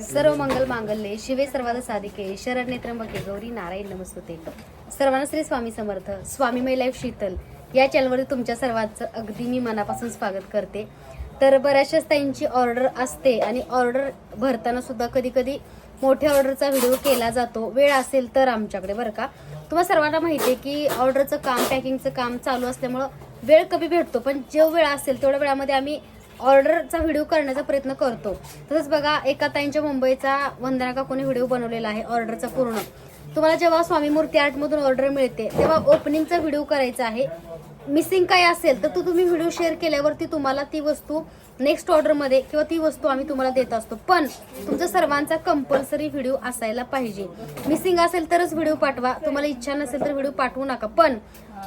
सर्व मंगल मांगल्ये शिवे सर्वात साधिके शरण्य त्र्यंबके गौरी नारायण नमस्ते. सर्वांना श्री स्वामी समर्थ स्वामी मै लाईफ शीतल या चॅनलवर तुमच्या सर्वांचं अगदी मी मनापासून स्वागत करते. तर बऱ्याचशाच ताईंची ऑर्डर असते आणि ऑर्डर भरताना सुद्धा कधी कधी मोठ्या ऑर्डरचा व्हिडिओ केला जातो. वेळ असेल तर आमच्याकडे बरं का? तुम्हाला सर्वांना माहिती आहे की ऑर्डरचं काम पॅकिंगचं काम चालू असल्यामुळं वेळ कमी भेटतो. पण जो वेळ असेल तेवढ्या वेळामध्ये आम्ही ऑर्डरचा व्हिडिओ करण्याचा प्रयत्न करतो. तसंच बघा एका ताईंच्या मुंबईचा वंदना काकूने व्हिडिओ बनवलेला आहे ऑर्डरचा पूर्ण. तुम्हाला जेव्हा स्वामी मूर्ती आर्टमधून ऑर्डर मिळते तेव्हा ओपनिंगचा व्हिडिओ करायचा आहे. मिसिंग काय असेल तर तो तुम्ही व्हिडिओ शेअर केल्यावरती तुम्हाला ती वस्तू नेक्स्ट ऑर्डरमध्ये किंवा ती वस्तू आम्ही तुम्हाला देत असतो. पण तुमचा सर्वांचा कंपल्सरी व्हिडिओ असायला पाहिजे. मिसिंग असेल तरच व्हिडिओ पाठवा. तुम्हाला इच्छा नसेल तर व्हिडिओ पाठवू नका. पण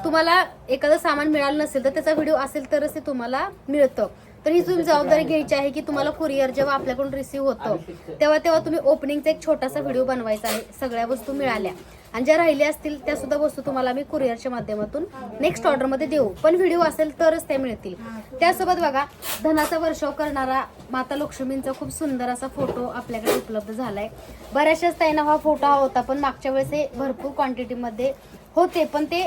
तुम्हाला एखादं सामान मिळालं नसेल तर त्याचा व्हिडिओ असेल तरच ते तुम्हाला मिळतं. तर ही तुम्ही जबाबदारी घ्यायची आहे की तुम्हाला कुरिअर जेव्हा आपल्याकडून रिसिव्ह होतं तेव्हा तेव्हा तुम्ही ओपनिंगचा एक छोटासा व्हिडिओ बनवायचा आहे. सगळ्या वस्तू मिळाल्या. आणि ज्या राहिल्या असतील त्या सुद्धा वस्तू तुम्हाला आम्ही कुरिअरच्या माध्यमातून नेक्स्ट ऑर्डरमध्ये देऊ. पण व्हिडिओ असेल तरच त्या मिळतील. त्यासोबत बघा धनाचा वर्षाव करणारा माता लक्ष्मींचा खूप सुंदर असा फोटो आपल्याकडे उपलब्ध झालाय. बऱ्याचशाच ताईंना हा फोटो हा होता पण मागच्या वेळेस हे भरपूर क्वांटिटीमध्ये होते. पण ते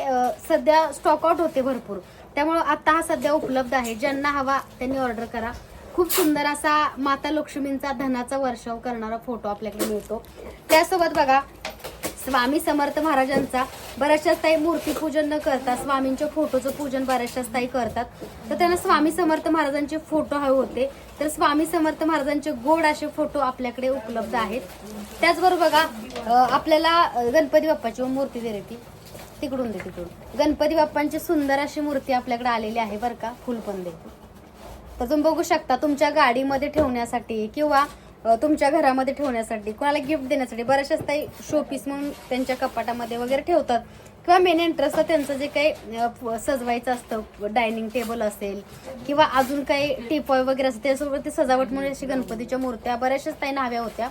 सध्या स्टॉक आउट होते भरपूर. त्यामुळं आता हा सध्या उपलब्ध आहे. ज्यांना हवा त्यांनी ऑर्डर करा. खूप सुंदर असा माता लक्ष्मींचा धनाचा वर्षाव करणारा फोटो आपल्याकडे मिळतो. त्यासोबत बघा स्वामी समर्थ महाराजांचा बऱ्याचशाच ताई मूर्तीपूजन न करता स्वामींच्या फोटोचं पूजन बऱ्याचशाच ताई करतात. तर त्यांना स्वामी समर्थ महाराजांचे फोटो हवे होते. तर स्वामी समर्थ महाराजांचे गोड असे फोटो आपल्याकडे उपलब्ध आहेत. त्याचबरोबर बघा आपल्याला गणपती बाप्पाची मूर्ती दे ती तिकडून दे तिकडून गणपती बाप्पांची सुंदर अशी मूर्ती आपल्याकडे आलेली आहे बरं का फुलपण दे. तर तुम्ही बघू शकता तुमच्या गाडीमध्ये ठेवण्यासाठी किंवा तुमच्या घरामध्ये ठेवण्यासाठी कोणाला गिफ्ट देण्यासाठी बऱ्याचशाच काही शोपीस म्हणून त्यांच्या कपाटामध्ये वगैरे ठेवतात. किंवा मेन इंटरेस्ट त्यांचं जे काही सजवायचं असतं डायनिंग टेबल असेल किंवा अजून काही टिपॉय वगैरे असेल त्यासोबत ते सजावट म्हणून अशी गणपतीच्या मूर्त्या बऱ्याचशाच ताईंना हव्या होत्या.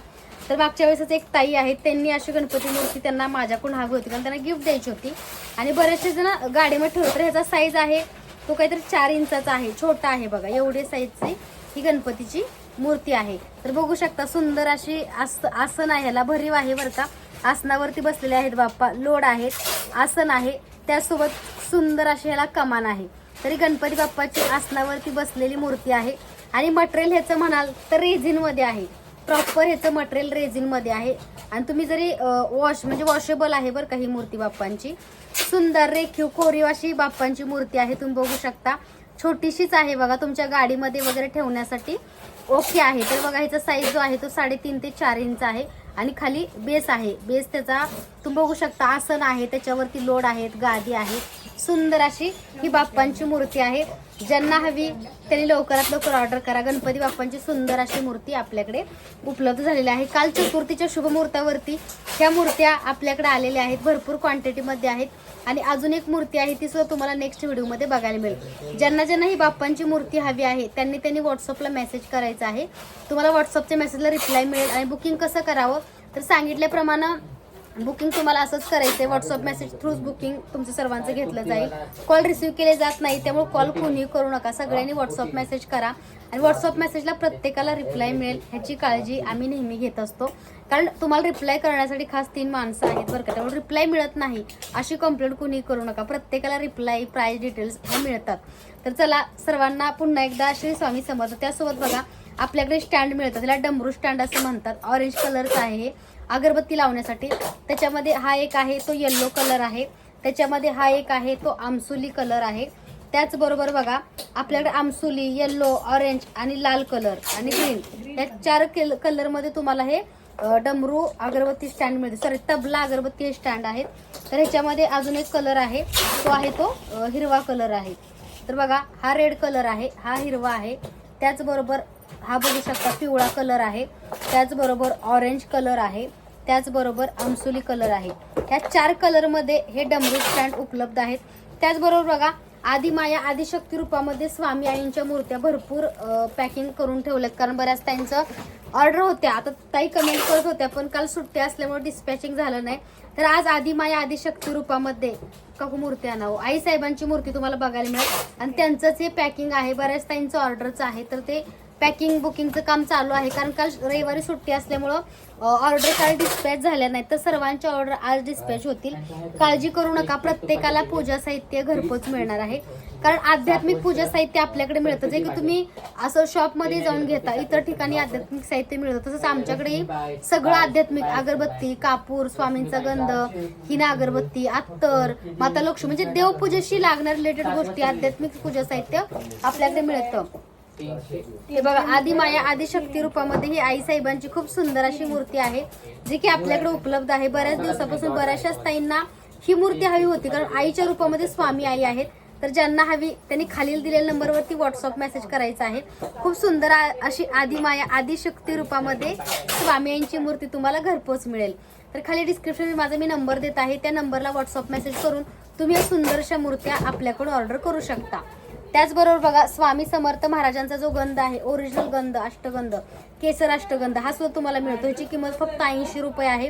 तर मागच्या वेळेसच एक ताई आहेत त्यांनी अशी गणपती मूर्ती त्यांना माझ्याकडून हवी होती कारण त्यांना गिफ्ट द्यायची होती. आणि बरेचसे जण गाडीमध्ये ठेवतो तर ह्याचा साईज आहे तो काहीतरी चार इंचाचा आहे छोटा आहे बघा एवढे साईजची ही गणपतीची मूर्ती आहे. तर बघू शकता सुंदर अशी आस आसन आहे ह्याला भरीव आहे बरं का. आसनावरती बसलेले आहेत बाप्पा. लोड आहेत आसन आहे. त्यासोबत सुंदर अशी ह्याला कमान आहे. तरी गणपती बाप्पाची आसनावरती बसलेली मूर्ती आहे. आणि मटेरियल ह्याचं म्हणाल तर रेझिनमध्ये आहे. प्रॉपर ह्याचं मटेरियल रेझिनमध्ये आहे. आणि तुम्ही जरी वॉश म्हणजे वॉशेबल आहे बरं का ही मूर्ती बाप्पांची. सुंदर रेखीव कोरीव अशी बाप्पांची मूर्ती आहे. तुम्ही बघू शकता. छोटीशीच आहे बघा तुमच्या गाडीमध्ये वगैरे ठेवण्यासाठी. ओके आहे. तर बघा ह्याचा साईज जो आहे तो साडेतीन ते चार इंच आहे. आणि खाली बेस आहे. बेस त्याचा तुम्ही बघू शकता आसन आहे त्याच्यावरती लोड आहेत गादी आहे सुंदर अशी ही बाप्पांची मूर्ती आहे. ज्यांना हवी त्यांनी लवकरात लवकर ऑर्डर करा. गणपती बाप्पांची सुंदर अशी मूर्ती आपल्याकडे उपलब्ध झालेली आहे. काल चतुर्थीच्या शुभमुहूर्तावरती ह्या मूर्त्या आपल्याकडे आलेल्या आहेत. भरपूर क्वांटिटीमध्ये आहेत. आणि अजून एक मूर्ती आहे ती सुद्धा तुम्हाला नेक्स्ट व्हिडिओमध्ये बघायला मिळेल. ज्यांना ज्यांना ही बाप्पांची मूर्ती हवी आहे त्यांनी त्यांनी व्हॉट्सअपला मेसेज करायचा आहे. तुम्हाला व्हॉट्सअपच्या मेसेजला रिप्लाय मिळेल. आणि बुकिंग कसं करावं? तर सांगितल्याप्रमाणे बुकिंग तुम्हाला असंच करायचं आहे व्हॉट्सअप मेसेज थ्रूच बुकिंग तुमचं सर्वांचं घेतलं जाईल. कॉल रिसिव्ह केले जात नाही त्यामुळे कॉल कोणीही करू नका. सगळ्यांनी व्हॉट्सअप मेसेज करा. आणि व्हॉट्सअप मेसेजला प्रत्येकाला रिप्लाय मिळेल ह्याची काळजी आम्ही नेहमी घेत असतो. कारण तुम्हाला रिप्लाय करण्यासाठी खास तीन माणसं आहेत बरं का. त्यामुळे रिप्लाय मिळत नाही. अशी कंप्लेंट कोणी करू नका. प्रत्येकाला रिप्लाय प्राईज डिटेल्स ह्या मिळतात. तर चला सर्वांना पुन्हा एकदा श्री स्वामी समर्थ. त्यासोबत बघा आपल्याकडे स्टँड मिळतात. त्याला डमरू स्टँड असं म्हणतात. ऑरेंज कलरचं आहे. अगरबत्ती लावण्यासाठी. त्याच्यामध्ये हा एक आहे तो येल्लो कलर आहे. त्याच्यामध्ये हा एक आहे तो आमसुली कलर आहे. त्याचबरोबर बघा आपल्याकडे आमसुली येल्लो ऑरेंज आणि लाल कलर आणि ग्रीन या चार कलरमध्ये तुम्हाला हे डमरू अगरबत्ती स्टँड मिळते. सॉरी तबला अगरबत्ती स्टँड आहेत. तर ह्याच्यामध्ये अजून एक कलर आहे तो आहे तो हिरवा कलर आहे. तर बघा हा रेड कलर आहे हा हिरवा आहे. त्याचबरोबर हा बघू शकता पिवळा कलर आहे. त्याचबरोबर ऑरेंज कलर आहे त्याचबरोबर आमसुली कलर आहे. ह्या चार कलरमध्ये हे डमरू स्टँड उपलब्ध आहेत. त्याचबरोबर बघा आदिमाया आदिशक्ती रूपामध्ये स्वामी आईंच्या मूर्त्या भरपूर पॅकिंग करून ठेवल्यात. कारण बऱ्याच त्यांचं ऑर्डर होत्या. आता ताई कमेंट करत होत्या पण काल सुट्टी असल्यामुळे डिस्पॅचिंग झालं नाही. तर आज आदिमाया आदिशक्ती रूपामध्ये काकू हो मूर्ती आणावं हो? आई साहेबांची मूर्ती तुम्हाला बघायला मिळेल. आणि त्यांचंच हे पॅकिंग आहे. बऱ्याच ताईंचं ऑर्डरचं आहे. तर ते पॅकिंग बुकिंगचं काम चालू आहे. कारण काल रविवारी सुट्टी असल्यामुळं ऑर्डर काल डिस्पॅच झाल्या नाहीत. तर सर्वांच्या ऑर्डर आज डिस्पॅच होतील. काळजी करू नका. प्रत्येकाला पूजा साहित्य घरपोच मिळणार आहे. कारण आध्यात्मिक पूजा साहित्य आपल्याकडे मिळतं. जे की तुम्ही असं शॉपमध्ये जाऊन घेता इतर ठिकाणी आध्यात्मिक साहित्य मिळतं. तसंच आमच्याकडे सगळं आध्यात्मिक. अगरबत्ती कापूर स्वामींचा गंध हिना अगरबत्ती अत्तर माता लक्ष्मी. म्हणजे देवपूजेशी लागणार रिलेटेड गोष्टी आध्यात्मिक पूजा साहित्य आपल्याकडे मिळतं. हे बघा आदिमाया माया शक्ती रूपामध्ये ही आई साहेबांची खूप सुंदर अशी मूर्ती आहे जी की आपल्याकडे उपलब्ध आहे. बऱ्याच दिवसापासून बऱ्याचशा ताईंना ही मूर्ती हवी होती कारण आईच्या रूपामध्ये स्वामी आई आहेत. तर ज्यांना हवी त्यांनी खालील दिलेल्या नंबरवरती व्हॉट्सअप मेसेज करायचा आहे. खूप सुंदर आ- अशी आदिमाया माया आदी शक्ती रूपामध्ये स्वामी आईंची मूर्ती तुम्हाला घरपोच मिळेल. तर खाली डिस्क्रिप्शन माझा मी नंबर देत आहे. त्या नंबरला व्हॉट्सअप मेसेज करून तुम्ही या सुंदरशा मूर्त्या आपल्याकडून ऑर्डर करू शकता. त्याचबरोबर बघा स्वामी समर्थ महाराजांचा जो गंध आहे ओरिजिनल गंध अष्टगंध केसर अष्टगंध हा सुद्धा तुम्हाला मिळतो ह्याची किंमत फक्त ऐंशी रुपये आहे.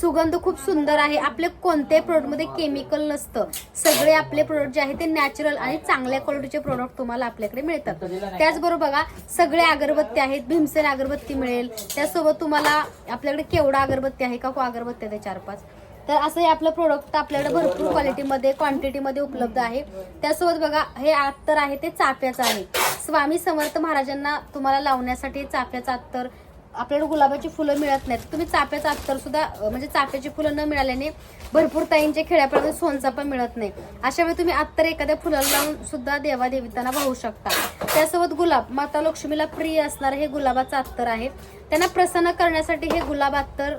सुगंध खूप सुंदर आहे. आपले कोणत्याही प्रोडक्टमध्ये केमिकल नसतं. सगळे आपले प्रोडक्ट जे आहे ते नॅचरल आणि चांगल्या क्वालिटीचे प्रोडक्ट तुम्हाला आपल्याकडे मिळतात. त्याचबरोबर बघा सगळे अगरबत्ती आहेत भीमसेन अगरबत्ती मिळेल. त्यासोबत तुम्हाला आपल्याकडे केवढा अगरबत्ती आहे का? को अगरबत्ती आहे चार पाच तर असं हे आपलं प्रोडक्ट आपल्याकडे भरपूर क्वालिटीमध्ये क्वांटिटीमध्ये उपलब्ध आहे. त्यासोबत बघा हे अत्तर आहे ते चाफ्याचं आहे. स्वामी समर्थ महाराजांना तुम्हाला लावण्यासाठी चाफ्याचं अत्तर आपल्याकडे गुलाबाची फुलं मिळत नाहीत. तुम्ही चाफ्याचं अत्तर सुद्धा म्हणजे चाफ्याची फुलं न मिळाल्याने भरपूर ताईंच्या सोनचा पण मिळत नाही. अशा वेळी तुम्ही अत्तर एखाद्या फुलाला लावून सुद्धा देवादेवितांना वाहू शकता. त्यासोबत गुलाब माता लक्ष्मीला प्रिय असणारं हे गुलाबाचं अत्तर आहे. त्यांना प्रसन्न करण्यासाठी हे गुलाब अत्तर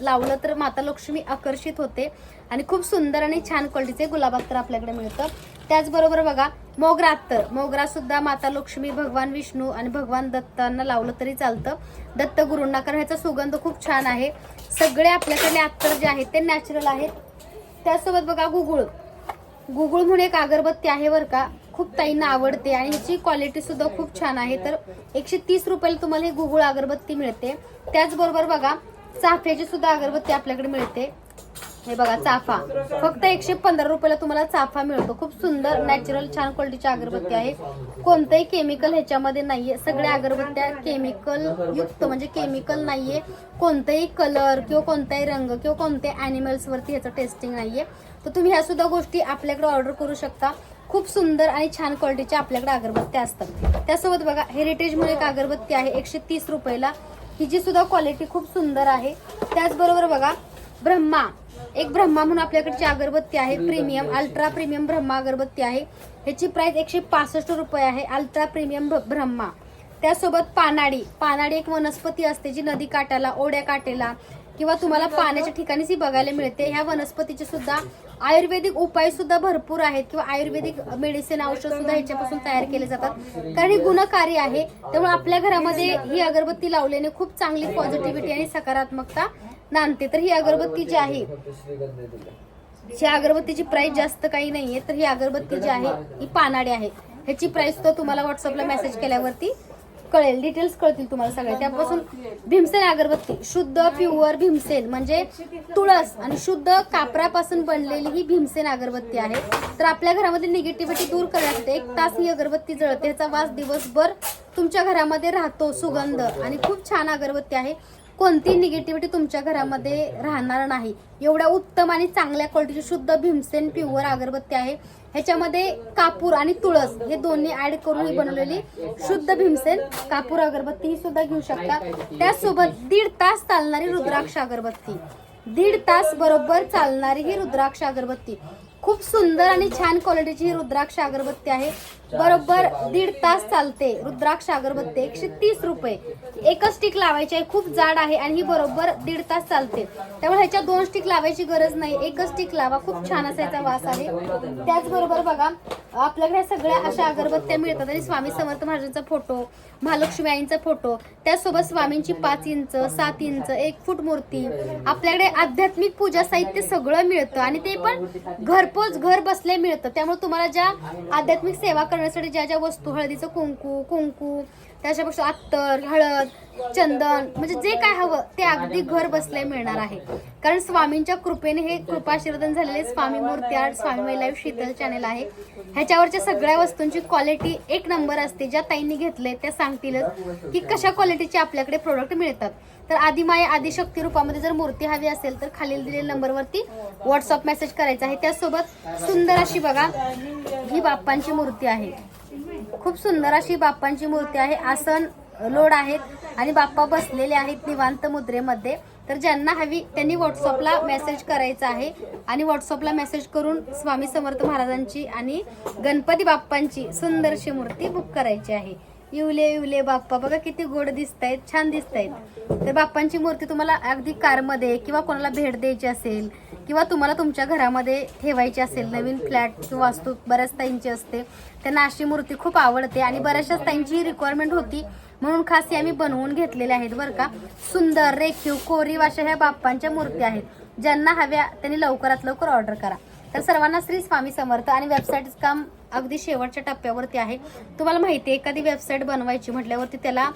लावलं तर माता लक्ष्मी आकर्षित होते. आणि खूप सुंदर आणि छान क्वालिटीचे गुलाब अत्तर आपल्याकडे मिळतं. त्याचबरोबर बघा मोगरा अत्तर मोगरा सुद्धा माता लक्ष्मी भगवान विष्णू आणि भगवान दत्तांना लावलं तरी चालतं. दत्त गुरूंना कारण ह्याचा सुगंध खूप छान आहे. सगळे आपल्याकडे अत्तर जे आहेत ते नॅचरल आहेत. त्यासोबत बघा गुगुळ. गुगुळ म्हणून एक अगरबत्ती आहे बरं का. खूप ताईंना आवडते आणि ह्याची क्वालिटी सुद्धा खूप छान आहे. तर एकशे तीस रुपयाला तुम्हाला ही गुगुळ अगरबत्ती मिळते. त्याचबरोबर बघा चाफ्याची सुद्धा अगरबत्ती आपल्याकडे मिळते. हे बघा चाफा. फक्त एकशे पंधरा रुपयाला तुम्हाला चाफा मिळतो. खूप सुंदर नॅचरल छान क्वालिटीची अगरबत्ती आहे. कोणतंही केमिकल ह्याच्यामध्ये नाहीये. सगळ्या अगरबत्त्या केमिकल युक्त म्हणजे केमिकल नाहीये. कोणताही कलर किंवा कोणताही रंग किंवा कोणत्याही अॅनिमल्स वरती ह्याचं टेस्टिंग नाहीये. तर तुम्ही ह्या सुद्धा गोष्टी आपल्याकडे ऑर्डर करू शकता. खूप सुंदर आणि छान क्वालिटीच्या आपल्याकडे अगरबत्त्या असतात. त्यासोबत बघा हेरिटेज म्हणून एक अगरबत्ती आहे. एकशे तीस रुपयाला. हिची सुद्धा क्वालिटी खूप सुंदर आहे. त्याचबरोबर बघा ब्रह्मा. एक ब्रह्मा म्हणून आपल्याकडची अगरबत्ती आहे प्रीमियम अल्ट्रा प्रीमियम ब्रह्मा अगरबत्ती आहे. ह्याची प्राइस एकशे पासष्ट रुपये आहे अल्ट्रा प्रीमियम ब्रह्मा. त्यासोबत पानाडी. पानाडी एक वनस्पती असते जी नदी काठाला ओढ्या काठेला किंवा तुम्हाला पाण्याच्या ठिकाणीच ही बघायला मिळते. ह्या वनस्पतीचे सुद्धा आयुर्वेदिक उपाय सुद्धा भरपूर आहेत किंवा आयुर्वेदिक मेडिसिन औषध सुद्धा ह्याच्यापासून तयार केले जातात. कारण ही गुणकारी आहे. त्यामुळे आपल्या घरामध्ये ही अगरबत्ती लावल्याने खूप चांगली पॉझिटिव्हिटी आणि सकारात्मकता नांदते. तर ही अगरबत्ती जी आहे ही अगरबत्तीची प्राइस जास्त काही नाहीये तर ही अगरबत्ती जी आहे ही पानाडी आहे. ह्याची प्राइस तर तुम्हाला व्हॉट्सअपला मेसेज केल्यावरती कळेल डिटेल्स कळतील तुम्हाला सगळे त्यापासून भीमसेन अगरबत्ती शुद्ध प्युअर भीमसेन. म्हणजे तुळस आणि शुद्ध कापरापासून बनलेली ही भीमसेन अगरबत्ती आहे. तर आपल्या घरामध्ये निगेटिव्हिटी दूर करण्यासाठी एक तास ही अगरबत्ती जळते. ह्याचा वास दिवसभर तुमच्या घरामध्ये राहतो सुगंध. आणि खूप छान अगरबत्ती आहे. कोणती निगेटिव्हिटी तुमच्या घरामध्ये राहणार नाही. एवढ्या उत्तम आणि चांगल्या क्वालिटीची शुद्ध भीमसेन प्युअर अगरबत्ती आहे. ह्याच्यामध्ये कापूर आणि तुळस हे दोन्ही ऍड करून बनवलेली शुद्ध भीमसेन कापूर अगरबत्ती ही सुद्धा घेऊ शकता. त्यासोबत दीड तास चालणारी रुद्राक्ष अगरबत्ती. दीड तास बरोबर चालणारी ही रुद्राक्ष अगरबत्ती. खूप सुंदर आणि छान क्वालिटीची ही रुद्राक्ष अगरबत्ती आहे. बरोबर दीड तास चालते. रुद्राक्ष अगरबत्ती एकशे तीस रुपये. एकच स्टिक लावायची आहे खूप जाड आहे आणि ही बरोबर दीड तास चालते. त्यामुळे ह्याच्या दोन स्टिक लावायची गरज नाही. एकच स्टिक लावा खूप छान असायचा वास आहे. त्याचबरोबर बघा आपल्याकडे सगळ्या अशा अगरबत्त्या मिळतात आणि स्वामी समर्थ महाराजांचा फोटो महालक्ष्मी आईंचा फोटो त्यासोबत स्वामींची पाच इंच सात इंच एक फूट मूर्ती आपल्याकडे आध्यात्मिक पूजा साहित्य सगळं मिळतं आणि ते पण घरपोच घर बसले मिळतं. त्यामुळे तुम्हाला ज्या आध्यात्मिक सेवा करण्यासाठी ज्या ज्या वस्तू हळदीचं कुंकू कुंकू त्याच्यापेक्षा अत्तर हळद चंदन म्हणजे जे काय हवं ते अगदी घर बसल्या मिळणार आहे. कारण स्वामींच्या कृपेने हे कृपाशीर्वादन झालेले स्वामी मूर्ती art Swami my live Sheetal channel आहे. ह्याच्यावरच्या सगळ्या वस्तूंची क्वालिटी एक नंबर असते. ज्या ताईंनी घेतले त्या सांगतीलच की कशा क्वालिटीचे आपल्याकडे प्रोडक्ट मिळतात. तर आदिमाया आदिशक्ती रूपामध्ये जर मूर्ती हवी असेल तर खालील दिलेल्या नंबरवरती व्हॉट्सअप मेसेज करायचा आहे. त्यासोबत सुंदर अशी बघा ही बाप्पांची मूर्ती आहे. खूप सुंदर अशी बाप्पांची मूर्ती आहे. आसन लोड आहेत आणि बाप्पा बसलेले आहेत निवांत मुद्रेमध्ये. तर ज्यांना हवी त्यांनी व्हॉट्सअपला मेसेज करायचा आहे. आणि व्हॉट्सअपला मेसेज करून स्वामी समर्थ महाराजांची आणि गणपती बाप्पांची सुंदरशी मूर्ती बुक करायची आहे. येवले येवले बाप्पा बघा किती गोड दिसत आहेत छान दिसत आहेत तर बाप्पांची मूर्ती तुम्हाला अगदी कारमध्ये किंवा कोणाला भेट द्यायची असेल किंवा तुम्हाला तुमच्या घरामध्ये ठेवायची असेल नवीन फ्लॅट किंवा वास्तू बऱ्याच ताईंची असते त्यांना अशी मूर्ती खूप आवडते आणि बऱ्याचशाच ताईंची रिक्वायरमेंट होती. म्हणून खास हे आम्ही बनवून घेतलेल्या आहेत बरं का. सुंदर रेखीव कोरीव अशा ह्या बाप्पांच्या मूर्ती आहेत. ज्यांना हव्या त्यांनी लवकरात लवकर ऑर्डर करा. तर सर्वांना श्री स्वामी समर्थ आणि वेबसाईट काम अगदी शेवटच्या टप्प्यावरती आहे. तुम्हाला माहिती आहे एखादी वेबसाईट बनवायची म्हटल्यावरती त्याला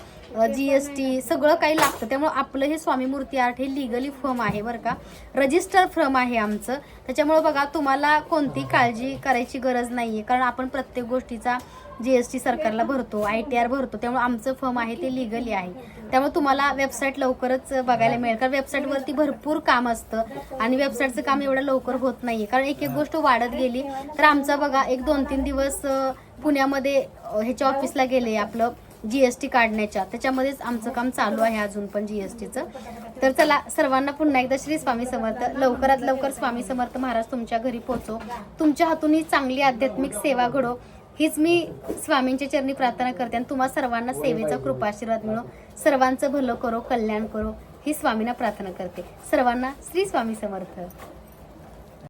जी एस टी सगळं काही लागतं. त्यामुळे आपलं हे स्वामी मूर्ती आर्ट हे लिगली फर्म आहे बरं का. रजिस्टर फर्म आहे आमचं. त्याच्यामुळे बघा तुम्हाला कोणती काळजी करायची गरज नाही आहे कारण आपण प्रत्येक गोष्टीचा जी एस टी सरकारला भरतो आय टी आर भरतो. त्यामुळे आमचं फर्म आहे ते लिगली आहे. त्यामुळे तुम्हाला वेबसाईट लवकरच बघायला मिळेल. कारण वेबसाईटवरती भरपूर काम असतं. आणि वेबसाईटचं काम एवढं लवकर होत नाहीये. कारण एक एक गोष्ट वाढत गेली. तर आमचा बघा एक दोन तीन दिवस पुण्यामध्ये ह्याच्या ऑफिसला गेले आपलं. जीएसटी काढण्याच्या. त्याच्यामध्येच आमचं काम चालू आहे अजून पण जीएसटीचं तर चला सर्वांना पुन्हा एकदा श्री स्वामी समर्थ लवकरात लवकर स्वामी समर्थ महाराज तुमच्या घरी पोहोचो. तुमच्या हातून ही चांगली आध्यात्मिक सेवा घडो. हीच मी स्वामींच्या चरणी प्रार्थना करते आणि तुम्हा सर्वांना सेवेचा कृपाशीर्वाद मिळो. सर्वांचं भलं करो कल्याण करो. ही स्वामींना प्रार्थना करते. सर्वांना श्री स्वामी समर्थ.